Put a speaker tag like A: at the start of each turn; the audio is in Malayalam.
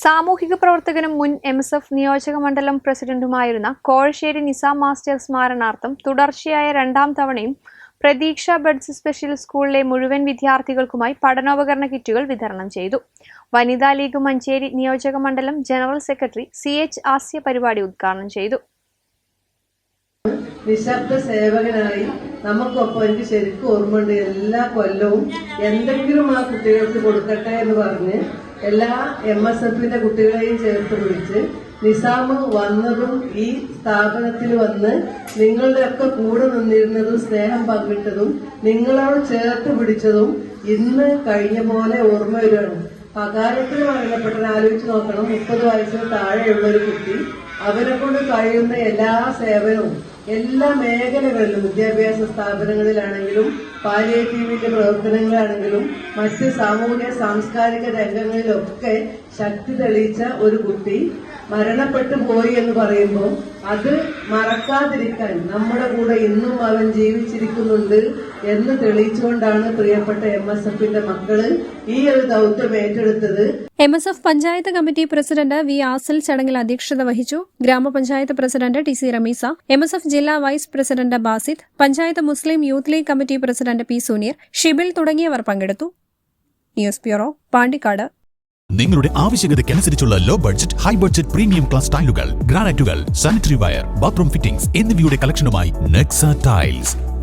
A: സാമൂഹിക പ്രവർത്തകനും മുൻ എം എസ് എഫ് നിയോജക മണ്ഡലം പ്രസിഡന്റുമായിരുന്ന കോഴശ്ശേരി നിസാം മാസ്റ്റർ സ്മാരണാർത്ഥം തുടർച്ചയായ രണ്ടാം തവണയും പ്രതീക്ഷ ബഡ്സ് സ്പെഷ്യൽ സ്കൂളിലെ മുഴുവൻ വിദ്യാർത്ഥികൾക്കുമായി പഠനോപകരണ കിറ്റുകൾ വിതരണം ചെയ്തു. വനിതാ ലീഗ് മഞ്ചേരി നിയോജക മണ്ഡലം general secretary C H Asya പരിപാടി ഉദ്ഘാടനം ചെയ്തു.
B: നിശബ്ദ സേവകനായി നമുക്കൊപ്പം എനിക്ക് ശരിക്കും ഓർമ്മയുണ്ട് എല്ലാ കൊല്ലവും എന്തെങ്കിലും ആ കുട്ടികൾക്ക് കൊടുക്കട്ടെ എന്ന് പറഞ്ഞ് എല്ലാ എം എസ് എഫിന്റെ കുട്ടികളെയും ചേർത്ത് വിളിച്ച് നിസാമ് വന്നതും ഈ സ്ഥാപനത്തിൽ വന്ന് നിങ്ങളുടെ ഒക്കെ കൂടെ നിന്നിരുന്നതും സ്നേഹം പങ്കിട്ടതും നിങ്ങളോട് ചേർത്ത് പിടിച്ചതും ഇന്ന് കഴിഞ്ഞ പോലെ ഓർമ്മ വരികയാണ് പകാരത്തിൽ മരണപ്പെട്ടത് ആലോചിച്ച് നോക്കണം. മുപ്പത് വയസ്സിന് താഴെയുള്ള ഒരു കുട്ടി അവരെ കൊണ്ട് കഴിയുന്ന എല്ലാ സേവനവും എല്ലാ മേഖലകളിലും വിദ്യാഭ്യാസ സ്ഥാപനങ്ങളിലാണെങ്കിലും പാലിയേറ്റീവിന്റെ പ്രവർത്തനങ്ങളാണെങ്കിലും മറ്റ് സാമൂഹ്യ സാംസ്കാരിക രംഗങ്ങളിലൊക്കെ ശക്തി തെളിയിച്ച ഒരു കുട്ടി മരണപ്പെട്ടു പോയി എന്ന് പറയുമ്പോൾ അത് മറക്കാതിരിക്കാൻ നമ്മുടെ കൂടെ ഇന്നും അവൻ ജീവിച്ചിരിക്കുന്നുണ്ട് എന്ന് തെളിയിച്ചുകൊണ്ടാണ് പ്രിയപ്പെട്ട എം എസ് എഫിന്റെ മക്കൾ ഈ ഒരു ദൗത്യം ഏറ്റെടുത്തത്.
C: M S F panchayat committee president V Asal ചടങ്ങിൽ അധ്യക്ഷത വഹിച്ചു. ഗ്രാമപഞ്ചായത്ത് president T C Ramisa M S F ജില്ലാ vice president Basid panchayat Muslim youth league committee president P Suneer Shibil തുടങ്ങിയവർ പങ്കെടുത്തു. News bureau Pandikkad.
D: നിങ്ങളുടെ ആവശ്യകതയ്ക്കനുസരിച്ചുള്ള low budget high budget premium class ടൈലുകൾ ഗ്രാനൈറ്റുകൾ സാനിറ്ററി വയർ ബാത്റൂം ഫിറ്റിംഗ്സ് എന്നിവയുടെ കളക്ഷനുമായി Nexa tiles